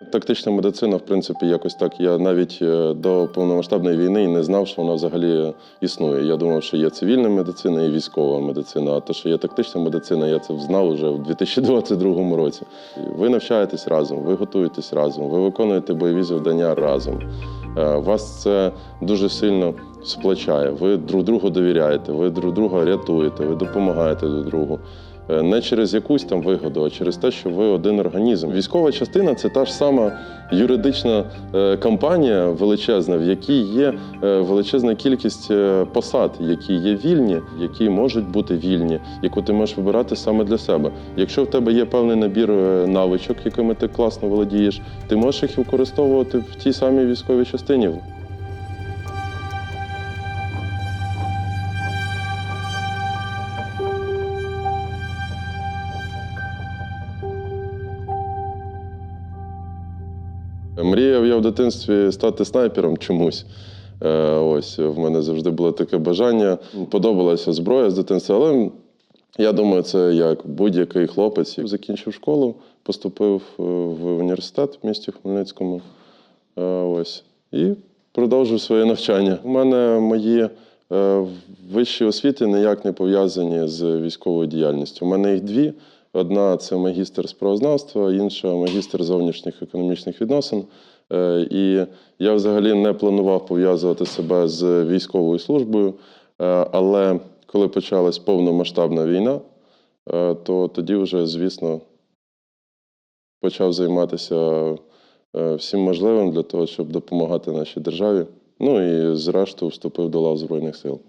Тактична медицина, в принципі, якось так. Я навіть е, до повномасштабної війни не знав, що вона взагалі існує. Я думав, що є цивільна медицина і військова медицина. А те, що є тактична медицина, я це знав вже в 2022 році. Ви навчаєтесь разом, ви готуєтесь разом, ви виконуєте бойові завдання разом. Е, Вас це дуже сильно сплачає. Ви друг другу довіряєте, ви друг друга рятуєте, ви допомагаєте друг другу. Е, Не через якусь там вигоду, а через те, що ви один організм. Військова частина це та ж сама юридична е, компанія величезна, в якій є е, величезна кількість посад, які є вільні, які можуть бути вільні, яку ти можеш вибирати саме для себе. Якщо в тебе є певний набір навичок, якими ти класно володієш, ти можеш їх використовувати в тій самій військовій частині. Мріяв я в дитинстві стати снайпером чомусь. Е, Ось в мене завжди було таке бажання. Подобалася зброя з дитинства, але я думаю, це як будь-який хлопець. Закінчив школу, поступив е, в університет в місті Хмельницькому. Е, Ось і продовжив своє навчання. У мене мої вищі освіти ніяк не пов'язані з військовою діяльністю. У мене їх дві. Одна це магістр з правознавства, інша магістр зовнішніх економічних відносин. Е, І я взагалі не планував пов'язувати себе з військовою службою. Е, Але коли почалась повномасштабна війна, е, то тоді вже, звісно, почав займатися всім можливим для того, щоб допомагати нашій державі. Ну і зрештою вступив до лав Збройних сил.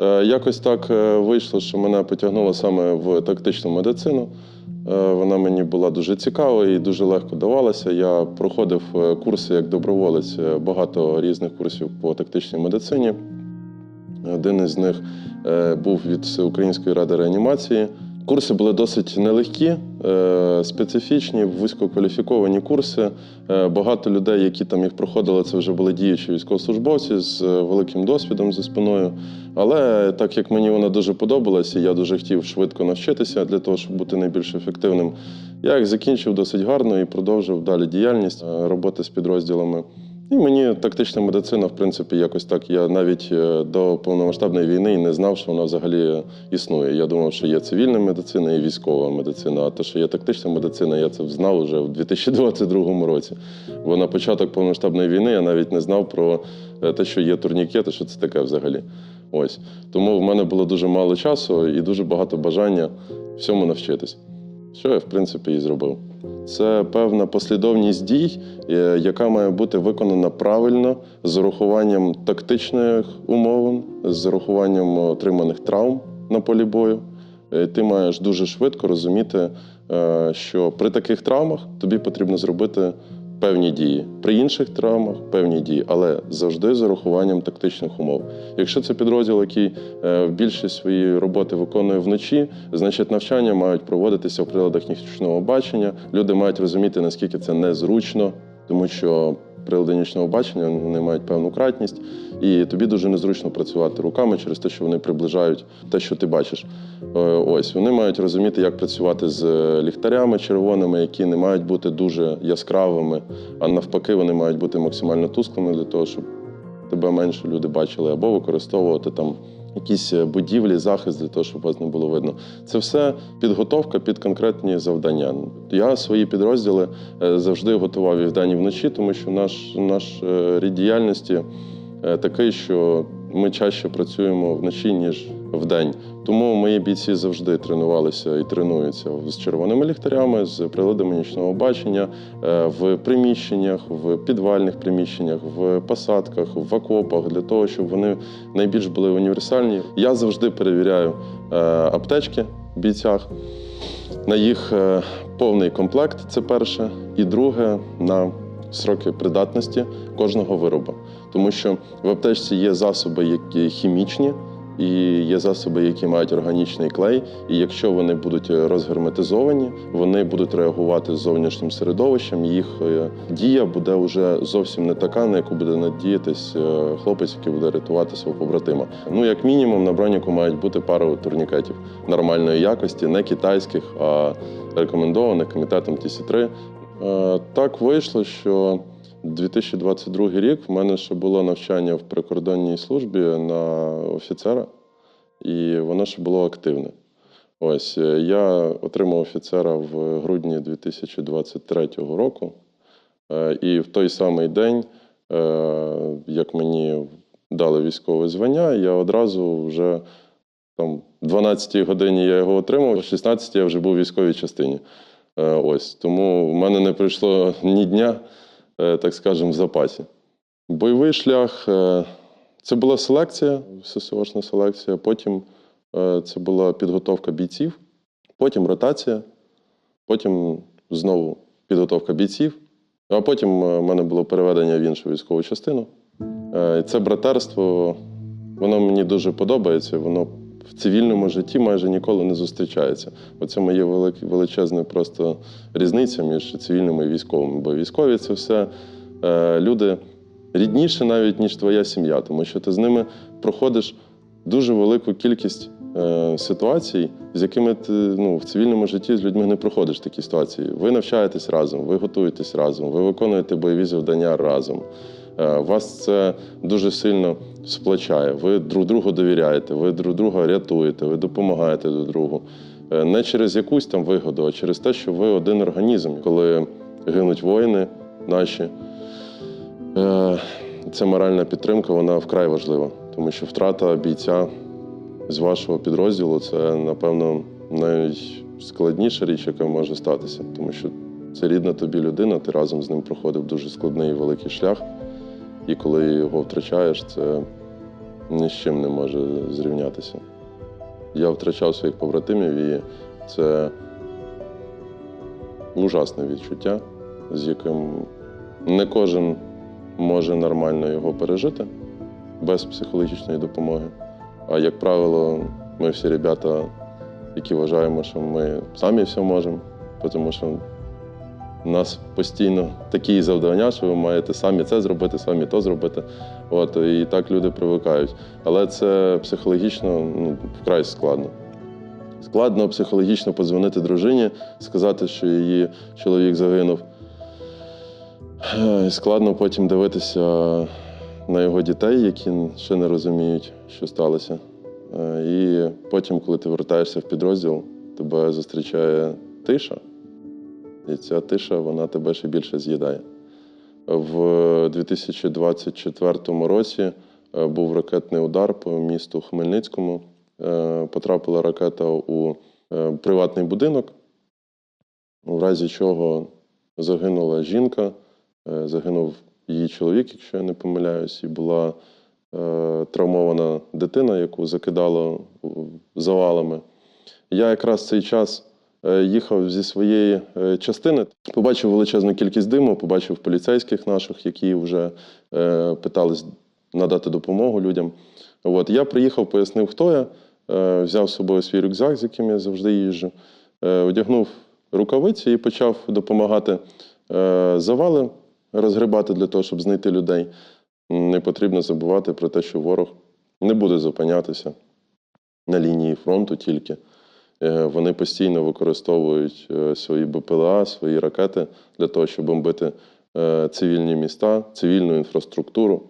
Е, Якось так е, вийшло, що мене потягнуло саме в тактичну медицину. Е, Вона мені була дуже цікава і дуже легко давалася. Я проходив курси як доброволець, багато різних курсів по тактичній медицині. Один із них був від Всеукраїнської ради реанімації. Курси були досить нелегкі, е, специфічні, вузькокваліфіковані курси. Е, Багато людей, які там їх проходили, це вже були діючі військовослужбовці з е, великим досвідом за спиною. Але так як мені вона дуже подобалася, я дуже хотів швидко навчитися для того, щоб бути найбільш ефективним. Я їх закінчив досить гарно і продовжив далі діяльність роботи з підрозділами. І мені тактична медицина, в принципі, якось так. Я навіть е, до повномасштабної війни не знав, що вона взагалі існує. Я думав, що є цивільна медицина і військова медицина. А те, що є тактична медицина, я це знав вже в 2022 році. Бо на початок повномасштабної війни я навіть не знав про е, те, що є турнікети, що це таке взагалі. Ось тому в мене було дуже мало часу і дуже багато бажання всьому навчитись. Що я, в принципі, і зробив. Це певна послідовність дій, е, яка має бути виконана правильно з урахуванням тактичних умовин, з урахуванням отриманих травм на полі бою. Е, Ти маєш дуже швидко розуміти, е, що при таких травмах тобі потрібно зробити певні дії. При інших травмах певні дії, але завжди з урахуванням тактичних умов. Якщо це підрозділ, який е, в більшість своєї роботи виконує вночі, значить навчання мають проводитися в приладах нічного бачення. Люди мають розуміти, наскільки це незручно, тому що прилади нічного бачення вони мають певну кратність, і тобі дуже незручно працювати руками через те, що вони приближають те, що ти бачиш. Е, Ось вони мають розуміти, як працювати з ліхтарями червоними, які не мають бути дуже яскравими, а навпаки, вони мають бути максимально тусклими для того, щоб тебе менше люди бачили, або використовувати там якісь е, будівлі, захист для того, щоб вас не було видно. Це все підготовка під конкретні завдання. Я свої підрозділи е, завжди готував і вдень і вночі, тому що наш, наш е, рід діяльності е, такий, що ми чаще працюємо вночі, ніж вдень. Тому мої бійці завжди тренувалися і тренуються з червоними ліхтарями, з приладами нічного бачення е, в приміщеннях, в підвальних приміщеннях, в посадках, в окопах для того, щоб вони найбільш були універсальні. Я завжди перевіряю е, аптечки в бійцях на їх е, повний комплект. Це перше, і друге на сроки придатності кожного виробу. Тому що в аптечці є засоби, які хімічні, і є засоби, які мають органічний клей. І якщо вони будуть розгерметизовані, вони будуть реагувати з зовнішнім середовищем. Їх е, дія буде вже зовсім не така, на яку буде надіятись е, хлопець, який буде рятувати свого побратима. Ну, як мінімум, на броніку мають бути пару турнікетів нормальної якості, не китайських, а рекомендованих комітетом ТС3. Е, Так вийшло, що 2022 рік в мене ще було навчання в прикордонній службі на офіцера, і воно ще було активне. Ось е, я отримав офіцера в грудні 2023 року. Е, І в той самий день, як мені дали військове звання, я одразу вже там, 12-й годині я його отримав, в 16-й я вже був у військовій частині. Е, Ось. Тому в мене не пройшло ні дня, е, так скажемо, в запасі. Бойовий шлях е, це була селекція, ССОшна селекція, потім це була підготовка бійців, потім ротація, потім знову підготовка бійців, а потім в мене було переведення в іншу військову частину. Це братерство, воно мені дуже подобається. Воно в цивільному житті майже ніколи не зустрічається. Оце моє величезне просто різниця між цивільними і військовими. Бо військові це все е, люди рідніші навіть, ніж твоя сім'я, тому що ти з ними проходиш дуже велику кількість е, ситуацій, з якими ти ну, в цивільному житті з людьми не проходиш такі ситуації. Ви навчаєтесь разом, ви готуєтесь разом, ви виконуєте бойові завдання разом. Е, Вас це дуже сильно сплачає. Ви друг другу довіряєте, ви друг друга рятуєте, ви допомагаєте друг другу. Е, Не через якусь там вигоду, а через те, що ви один організм. Коли гинуть воїни наші, е, ця моральна підтримка вона вкрай важлива, тому що втрата бійця з вашого підрозділу це, напевно, найскладніша річ, яка може статися, тому що це рідна тобі людина, ти разом з ним проходив дуже складний і великий шлях. І коли його втрачаєш, це ні з чим не може зрівнятися. Я втрачав своїх побратимів, і це ужасне відчуття, з яким не кожен може нормально його пережити без психологічної допомоги. А як правило, ми всі ребята, які вважаємо, що ми самі все можемо, тому що у нас постійно такі завдання, що ви маєте самі це зробити, самі то зробити. От, і так люди привикають. Але це психологічно ну, вкрай складно. Складно психологічно подзвонити дружині, сказати, що її чоловік загинув. Складно потім дивитися на його дітей, які ще не розуміють, що сталося. Е, І потім, коли ти вертаєшся в підрозділ, тебе зустрічає тиша. І ця тиша вона тебе ще більше з'їдає. В 2024 році е, був ракетний удар по місту Хмельницькому. Е, Потрапила ракета у е, приватний будинок, в разі чого загинула жінка, загинув її чоловік, якщо я не помиляюсь, і була травмована дитина, яку закидало завалами. Я якраз цей час їхав зі своєї е, частини, побачив величезну кількість диму, побачив поліцейських наших, які вже е, питались надати допомогу людям. От я приїхав, пояснив, хто я, е, взяв з собою свій рюкзак, з яким я завжди їжджу, е, одягнув рукавиці і почав допомагати е, завали розгрібати для того, щоб знайти людей. Не потрібно забувати про те, що ворог не буде зупинятися на лінії фронту тільки. Е, Вони постійно використовують е, свої БПЛА, свої ракети для того, щоб бомбити е, цивільні міста, цивільну інфраструктуру.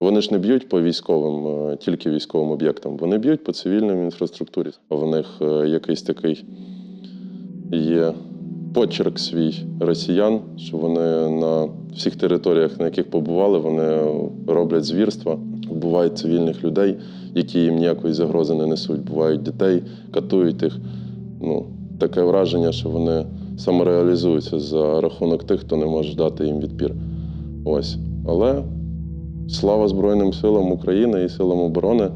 Вони ж не б'ють по військовим, тільки військовим об'єктам. Вони б'ють по цивільній інфраструктурі. В них якийсь такий є почерк свій росіян, що вони на всіх територіях, на яких побували, вони роблять звірства, вбивають цивільних людей, які їм ніякої загрози не несуть. Бувають дітей, катують їх. Ну, таке враження, що вони самореалізуються за рахунок тих, хто не може дати їм відпір. Ось. Але слава Збройним силам України і силам оборони,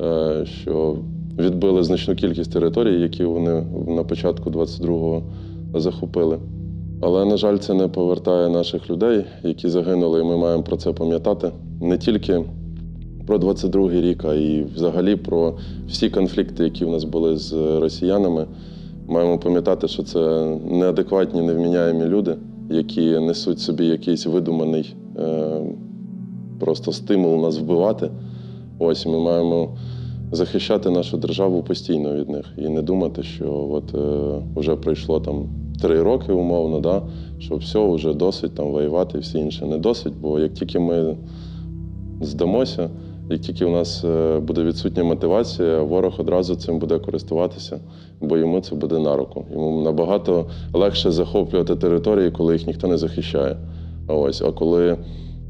е, що відбили значну кількість територій, які вони на початку 22-го захопили. Але, на жаль, це не повертає наших людей, які загинули, і ми маємо про це пам'ятати не тільки про 22-й рік, а й взагалі про всі конфлікти, які в нас були з росіянами. Маємо пам'ятати, що це неадекватні, невміняємі люди, які несуть собі якийсь видуманий е, просто стимул нас вбивати. Ось ми маємо захищати нашу державу постійно від них і не думати, що от е, вже пройшло там три роки умовно, да, що все, вже досить там воювати, і все інше не досить. Бо як тільки ми здамося, як тільки у нас е, буде відсутня мотивація, ворог одразу цим буде користуватися, бо йому це буде на руку. Йому набагато легше захоплювати території, коли їх ніхто не захищає. Ось, а коли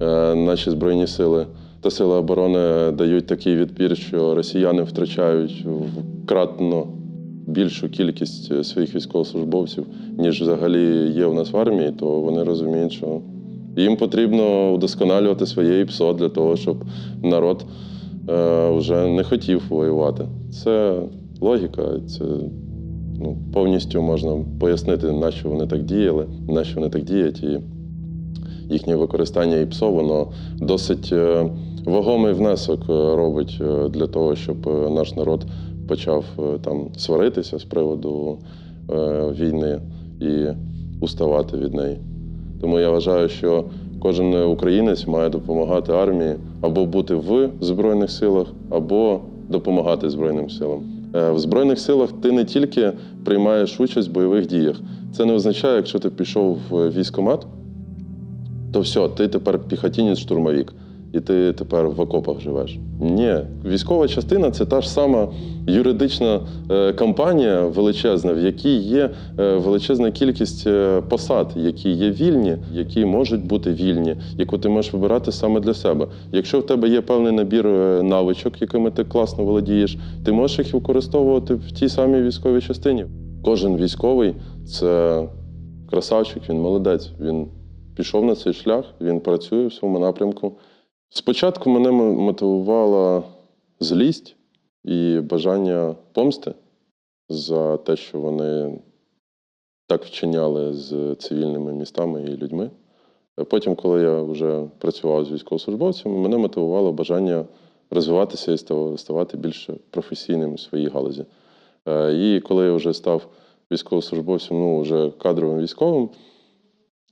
е, наші збройні сили та сили оборони дають такий відпір, що росіяни втрачають вкратно більшу кількість е, своїх військовослужбовців, ніж взагалі є у нас в армії, то вони розуміють, що їм потрібно удосконалювати своє ІПСО для того, щоб народ е, вже не хотів воювати. Це логіка, це ну, повністю можна пояснити, на що вони так діяли, на що вони так діють. І їхнє використання ІПСО, воно досить е, вагомий внесок е, робить е, для того, щоб е, наш народ почав там сваритися з приводу війни і уставати від неї. Тому я вважаю, що кожен українець має допомагати армії або бути в Збройних силах, або допомагати Збройним силам. В Збройних силах ти не тільки приймаєш участь в бойових діях. Це не означає, якщо ти пішов в військкомат, то все, ти тепер піхотінець-штурмовик, і ти тепер в окопах живеш. Ні, військова частина це та ж сама юридична е, компанія величезна, в якій є е, величезна кількість е, посад, які є вільні, які можуть бути вільні, яку ти можеш вибирати саме для себе. Якщо в тебе є певний набір навичок, якими ти класно володієш, ти можеш їх використовувати в тій самій військовій частині. Кожен військовий це красавчик, він молодець. Він пішов на цей шлях, він працює в своєму напрямку. Спочатку мене мо- мотивувала злість і бажання помсти за те, що вони так вчиняли з цивільними містами і людьми. Е, Потім, коли я вже працював з військовослужбовцями, мене мотивувало бажання розвиватися і ставати більш професійним у своїй галузі. Е, І коли я вже став військовослужбовцем, ну вже кадровим військовим,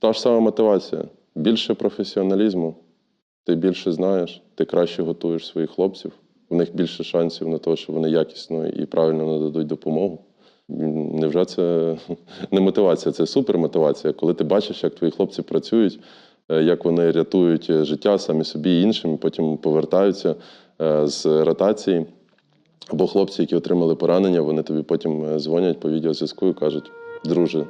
та ж сама мотивація. Більше професіоналізму, ти більше знаєш, ти краще готуєш своїх хлопців, в них більше шансів на те, що вони якісно і правильно нададуть допомогу. Невже це не мотивація, це супермотивація, коли ти бачиш, як твої хлопці працюють, е, як вони рятують е, життя самі собі і іншим, потім повертаються е, з ротації. Або хлопці, які отримали поранення, вони тобі потім дзвонять по відеозв'язку і кажуть: друже,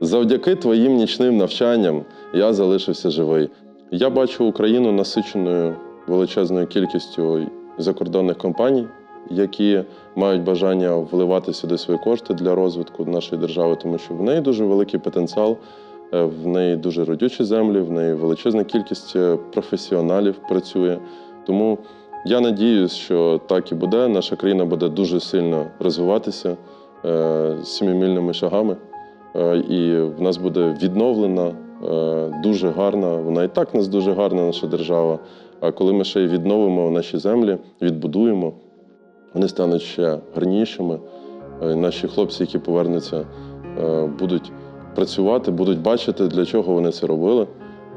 завдяки твоїм нічним навчанням я залишився живий. Я бачу Україну насиченою величезною кількістю закордонних компаній, які мають бажання вливати сюди свої кошти для розвитку нашої держави, тому що в неї дуже великий потенціал, е, в неї дуже родючі землі, в неї величезна кількість е, професіоналів працює. Тому я надіюсь, що так і буде. Наша країна буде дуже сильно розвиватися е, сімімільними шагами. І в нас буде відновлена дуже гарна, вона і так нас дуже гарна наша держава. А коли ми ще й відновимо наші землі, відбудуємо, вони стануть ще гарнішими. Е, Наші хлопці, які повернуться, е, будуть працювати, будуть бачити, для чого вони це робили.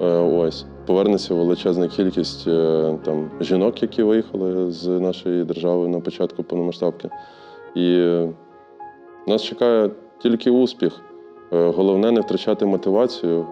Е, Ось повернеться величезна кількість е, там жінок, які виїхали з нашої держави на початку повномасштабки. І е, нас чекає тільки успіх. Е, Головне не втрачати мотивацію.